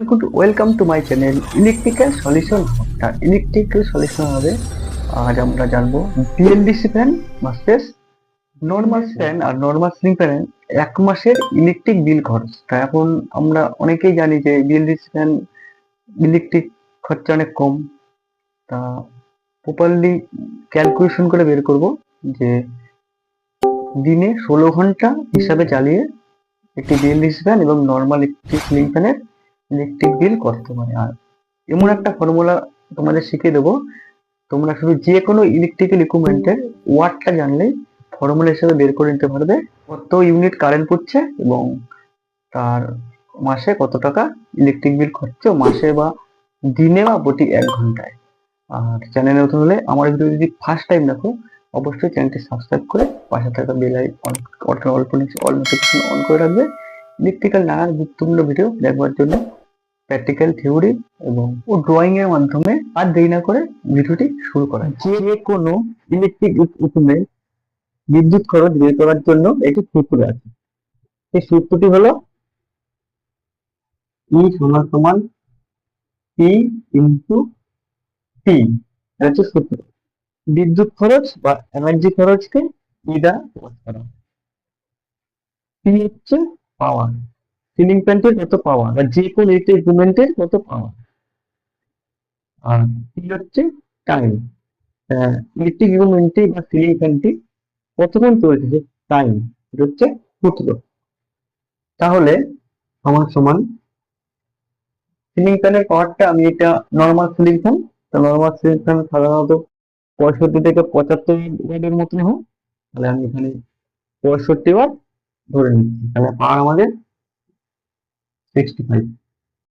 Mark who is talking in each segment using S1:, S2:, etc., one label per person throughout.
S1: Welcome to my channel electrical solution তার electrical solution হবে আজ আমরা জানব BLDC fan versus normal fan আর নর্মাল সিলিং ফ্যান এক মাসের ইলেকট্রিক বিল খরচ। তা এখন আমরা অনেকেই জানি যে বিএলডিসি ফ্যান ইলেকট্রিক খরচা অনেক কম। তা প্রপারলি ক্যালকুলেশন করে বের করব যে দিনে ষোলো ঘণ্টা হিসাবে চালিয়ে একটি বিএলডিসি ফ্যান এবং নর্মাল একটি সিলিং ফ্যানের ইলেকট্রিক বিল কত মানে আর এমন একটা ফর্মুলা তোমাদের শিখিয়ে দেবো। তোমরা শুধু যে কোনো ইলেকট্রিক্যাল ইকুইপমেন্টের ওয়াটটা জানলেই ফর্মুলা হিসেবে বের করে নিতে পারবে। কত ইউনিট কারেন্ট পড়ছে এবং তার মাসে কত টাকা ইলেকট্রিক বিল খরচা, মাসে বা দিনে বা প্রতি এক ঘন্টায়। আর চ্যানেলে নতুন হলে আমার ভিডিও যদি ফার্স্ট টাইম দেখো, অবশ্যই চ্যানেলটি সাবস্ক্রাইব করে পাশে থাকা bell icon all notification on করে রাখবে। ইলেকট্রিক্যাল নানান গুরুত্বপূর্ণ ভিডিও দেখবার জন্য প্র্যাকটিক্যাল থিওরি এবং ও ড্রয়িং এর মাধ্যমে আর দেরি না করে ভিডিওটি শুরু করা যে কোনো ইলেকট্রিক ইকুইপমেন্ট বিদ্যুৎ খরচ বের করার জন্য একটি সূত্র আছে। সেই সূত্রটি হলো ই সমান সমান পি ইন্টু টি এটা হচ্ছে সূত্র। বিদ্যুৎ খরচ বা এনার্জি খরচকে ই দ্বারা প্রকাশ করা পি হচ্ছে পাওয়ার সিলিং ফ্যানটির কত পাওয়ার বা যে কোনো ইলেকট্রিক কত পাওয়ার আর টি হচ্ছে? টাইম ইলেকট্রিক ইকুইপমেন্টটি বা সিলিং ফ্যানটি কতক্ষণ চলছে টাইম এটা হচ্ছে সূত্র। তাহলে সমান সমান সিলিং ফ্যানের পাওয়ারটা আমি এটা নর্মাল সিলিং ফ্যান তো নর্মাল সিলিং ফ্যান সাধারণত পঁয়ষট্টি থেকে পঁচাত্তর ওয়াটের মতন হয়। তাহলে আমি এখানে পঁয়ষট্টি ওয়াট ধরে নিচ্ছি। তাহলে পাওয়ার আমাদের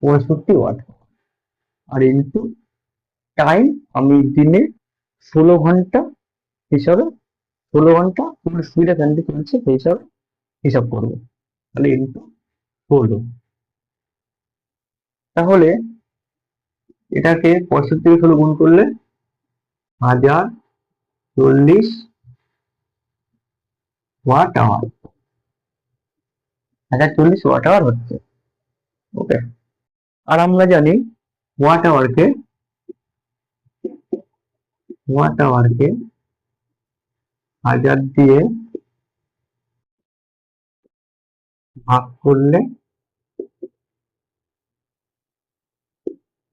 S1: পঁয়ষট্টি ওয়াট আর ইন্টু টাইম আমি দিনে ষোলো ঘণ্টা হিসাবে, ষোলো ঘণ্টা ফুল স্পিডে ফ্যানটি চলছে সেই হিসাবে হিসাব করব। তাহলে ইন্টু ষোলো। তাহলে এটাকে পঁয়ষট্টি ষোলো গুণ করলে হাজার চল্লিশ ওয়াট আওয়ার হাজার চল্লিশ ওয়াট আওয়ার হচ্ছে। ওকে আর আমরা জানি ওয়াট আওয়ারকে ওয়াট আওয়ারকে হাজার দিয়ে ভাগ করলে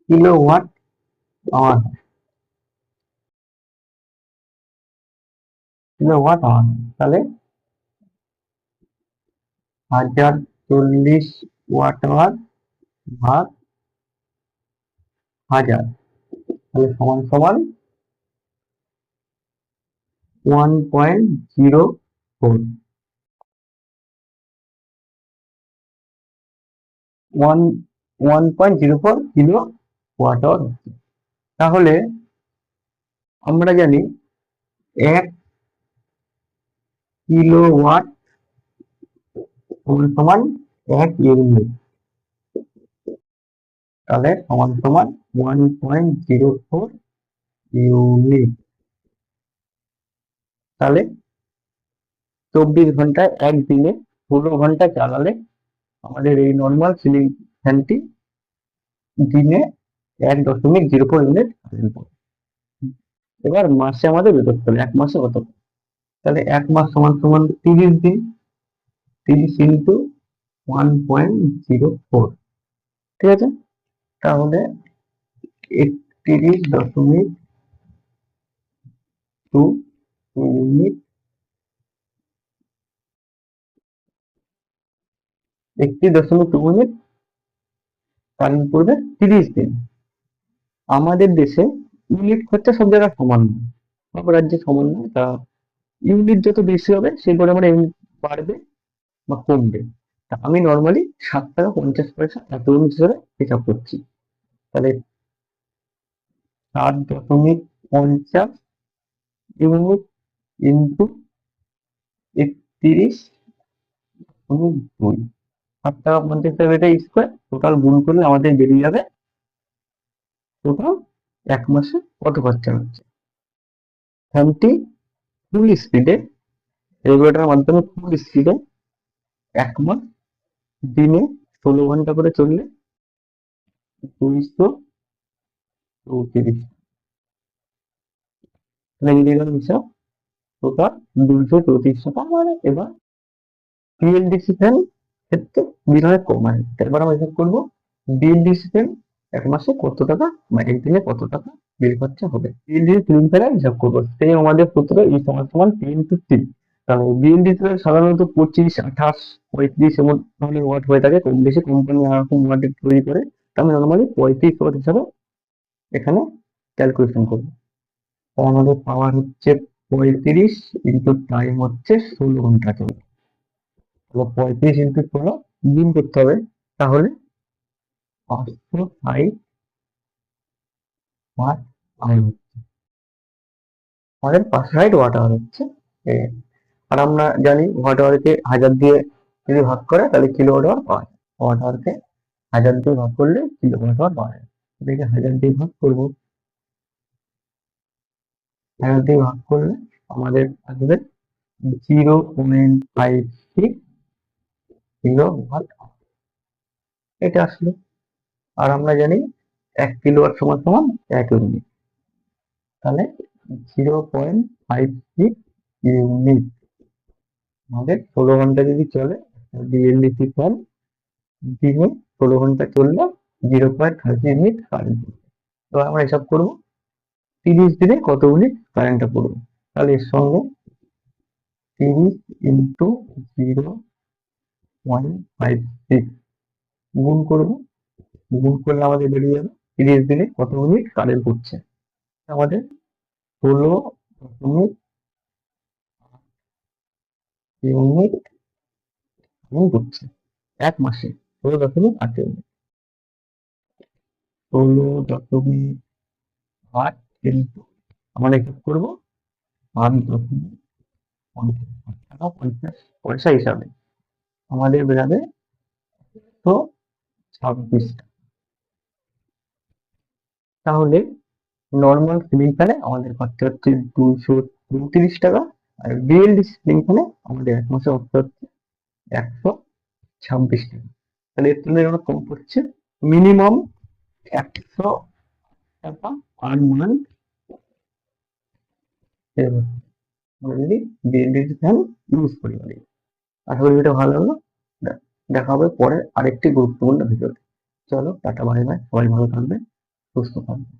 S1: kilowatt hour kilowatt hour তাহলে হাজার চল্লিশ ওয়াট আওয়ার ভাগ হাজার তাহলে সমান সমান one point zero four one one point zero four kilowatt hour তাহলে আমরা জানি এক কিলো ওয়াট সমান সমান এক ইউনিট তাহলে সমান সমান one point zero four unit তাহলে চব্বিশ ঘন্টায় একদিনে ষোলো ঘণ্টা চালালে আমাদের এই নর্মাল সিলিং ফ্যানটি দিনে এক দশমিক জিরো ফোর ইউনিট এবার মাসে আমাদের করতে হবে, এক মাসে কত? তাহলে এক মাস সমান সমান তিরিশ দিন, তিরিশ into one point zero four ঠিক আছে? তাহলে একত্রিশ দশমিক টু ইউনিট একটি দশমিক টু ইউনিট কারেন্ট পড়বে তিরিশ দিন। আমাদের দেশে ইউনিট খরচা সব জায়গায় সমান নয়। সব রাজ্যে সমান নয়। তা ইউনিট যত বেশি হবে, সেই পরিমাণে ইউনিট বাড়বে বা কমবে। আমি নর্মালি সাত টাকা পঞ্চাশ পয়সা এত হিসেবে হিসাব করছি। তাহলে সাত দশমিক পঞ্চাশ ইউনিট ইন্টু একত্রিশ দুই। সাত টাকা পঞ্চাশ টাকা এটা স্কোয়ার টোটাল গুণ করলে আমাদের বেরিয়ে যাবে টোটাল এক মাসে কত খরচা হচ্ছে? ফ্যানটি ফুল স্পিডে রেগুলেটরের মাধ্যমে ফুল স্পিডে এক মাস দিনে ষোলো ঘণ্টা করে চললে দুইশো চৌত্রিশ। তাহলে হিসাব। টোটাল দুইশো চৌত্রিশ টাকা। মানে এবার ক্ষেত্রে বিল কম আমরা হিসাব করব বিএলডিসি ফ্যান এক মাসে কত টাকা বা একদিনে কত টাকা বিল খরচা হবে। বিএলডিসি তিন ফ্যানের হিসাব করব। সেই আমাদের সূত্র, ই সমান সমান তিন টু বিএলডিসি সাধারণত পঁচিশ, আঠাশ, পঁয়ত্রিশ এমন ধরনের ওয়াট হয়ে থাকে। কম বেশি কোম্পানি এরকম ওয়াট তৈরি করে আমি নর্মালি পঁয়ত্রিশ ওয়াট হিসাবে এখানে ক্যালকুলেশন করব। আমাদের পাওয়ার হচ্ছে পঁয়ত্রিশ ইন্টু টাইম হচ্ছে ষোলো ঘণ্টা চলবে। তাহলে পঁয়ত্রিশ ইন্টু ষোলো গুণ করতে হবে, তাহলে পাঁচশো ষাট ওয়াট হচ্ছে। আমাদের পাঁচশো ষাট ওয়াট আওয়ার হচ্ছে। আর আমরা জানি ওয়াট আওয়ারকে হাজার দিয়ে যদি ভাগ করে, তাহলে কিলো ওয়াট আওয়ার পাওয়া যায়। ওয়াট আওয়ারকে হাজার দিয়ে ভাগ করলে কিলো ওয়াট আওয়ার পাওয়া যায়। এটাকে হাজার দিয়ে ভাগ করব। হাজার দিয়ে ভাগ করলে আমাদের আসবে zero point five six kilowatt এটা আসলো। আর আমরা জানি এক কিলো ওয়াট সমান সমান এক ইউনিট তাহলে zero point five six unit আমাদের ষোলো ঘণ্টা যদি চলে বিএলডিসি ফ্যান দিনে ষোলো ঘণ্টা চললে zero point thirty unit current তো আমরা হিসাব করব, তিরিশ দিনে কত ইউনিট কারেন্টটা পড়বে? তাহলে এর সঙ্গে তিরিশ ইন্টু জিরো ফাইভ গুণ করব। গুণ করলে আমাদের বেরিয়ে যাবে, তিরিশ দিনে কত ইউনিট কারেন্ট পড়ছে? আমাদের ষোলো দশমিক ইউনিট করছে এক মাসে ষোলো দশমিক আট ইউনিট ষোলো দশমিক আট আমরা হিসাব করব? দশমিক পঞ্চাশ টাকা পঞ্চাশ পয়সা হিসাবে আমাদের বেরাবে তো ছাব্বিশ টাকা। তাহলে নর্মাল সিলিং ফ্যানে আমাদের খরচা হচ্ছে দুশো উনত্রিশ টাকা। আর বিএলডি সিলিং ফ্যানে আমাদের এক মাসে খরচা হচ্ছে একশো ছাব্বিশ টাকা। তাহলে এর তুলনায় আমরা কম পড়ছে মিনিমাম একশো টাকা পার মান্থ ফ্যান ইউজ করি আমি আশা করি ভিডিও ভালো লাগল। দেখা হবে পরে আরেকটি গুরুত্বপূর্ণ ভিডিওতে। চলো, টাটা বাই বাই সবাই ভালো থাকবে সুস্থ থাকবে